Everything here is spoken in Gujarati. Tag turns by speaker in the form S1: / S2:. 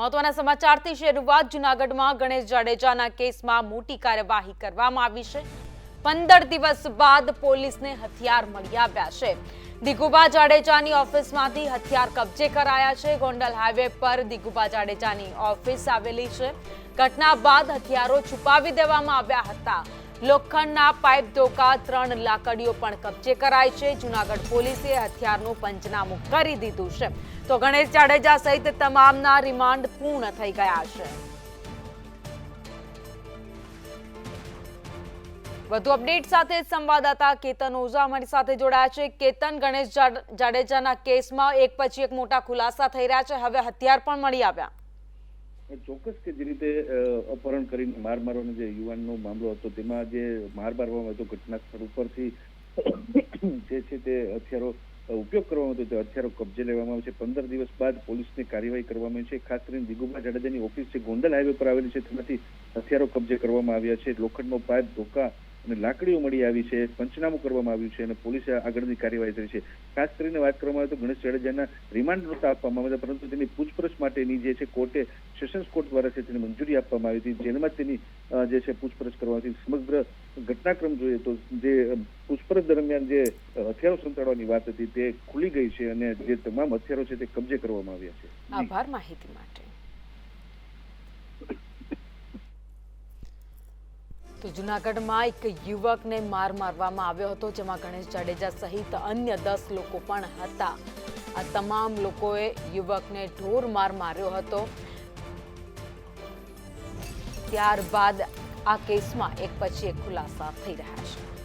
S1: મહત્વના સમાચારથી શરૂઆત જુનાગઢમાં ગણેશ જાડેજાના કેસમાં મોટી કાર્યવાહી કરવામાં આવી છે. પંદર દિવસ બાદ પોલીસને હથિયાર મળી આવ્યા છે. દિગુબા જાડેજાની ઓફિસમાંથી હથિયાર કબજે કરાયા છે. ગોંડલ હાઈવે પર દિગુબા જાડેજાની ઓફિસ આવેલી છે. ઘટના બાદ હથિયારો છુપાવી દેવામાં આવ્યા હતા. લોખંડના પાઇપ ધોકા, ત્રણ લાકડીઓ પણ કબજે કરાઈ છે. જુનાગઢ પોલીસે હથિયારનું પંચનામું કરી દીધું છે. તો ગણેશ જાડેજા સહિત તમામના રિમાન્ડ પૂર્ણ થઈ ગયા છે. વધુ અપડેટ સાથે સંવાદદાતા કેતન ઓઝા અમારી સાથે જોડાયા છે. કેતન, ગણેશ જાડેજાના કેસમાં એક પછી એક મોટા ખુલાસા થઈ રહ્યા છે. હવે હથિયાર પણ મળી આવ્યા.
S2: ચોક્કસ કે જે રીતે અપહરણ કરીને માર મારવાનો જે યુવાનનો મામલો હતો, તેમાં જે માર મારવામાં હતો ઘટના સ્થળ ઉપરથી જે છે તે હથિયારો ઉપયોગ કરવામાં હતો, તે હથિયારો કબજે લેવામાં આવે છે. પંદર દિવસ બાદ પોલીસની કાર્યવાહી કરવામાં આવી છે. ખાસ કરીને દિગુભા જાડેજાની ઓફિસ છે ગોંડલ હાઈવે પર આવેલી છે. તેમાંથી હથિયારો કબજે કરવામાં આવ્યા છે. લોખંડનો પાઇપ ધોકા અને લાકડીઓ મળી આવી છે, પંચનામું કરવામાં આવ્યું છે અને પોલીસે આગળની કાર્યવાહી કરી છે. ખાસ કરીને વાત કરવામાં આવે તો ગણેશ જાડેજાના રિમાન્ડ નહોતા આપવામાં આવ્યા પરંતુ તેની પૂછપરછ માટેની જે છે કોર્ટે, સેશન્સ કોર્ટ દ્વારા છે તેની મંજૂરી આપવામાં આવી હતી. જેલમાં તેની જે છે પૂછપરછ કરવાથી સમગ્ર ઘટનાક્રમ જોઈએ તો જે પૂછપરછ દરમિયાન જે હથિયારો સંતાડવાની વાત હતી તે ખુલી ગઈ છે અને જે તમામ હથિયારો છે તે કબજે કરવામાં આવ્યા છે.
S1: આભાર માહિતી માટે. તો જુનાગઢમાં એક યુવકને માર મારવામાં આવ્યો હતો, જેમાં ગણેશ જાડેજા સહિત અન્ય દસ લોકો પણ હતા. આ તમામ લોકોએ યુવકને ઢોર માર માર્યો હતો. ત્યારબાદ આ કેસમાં એક પછી એક ખુલાસા થઈ રહ્યા છે.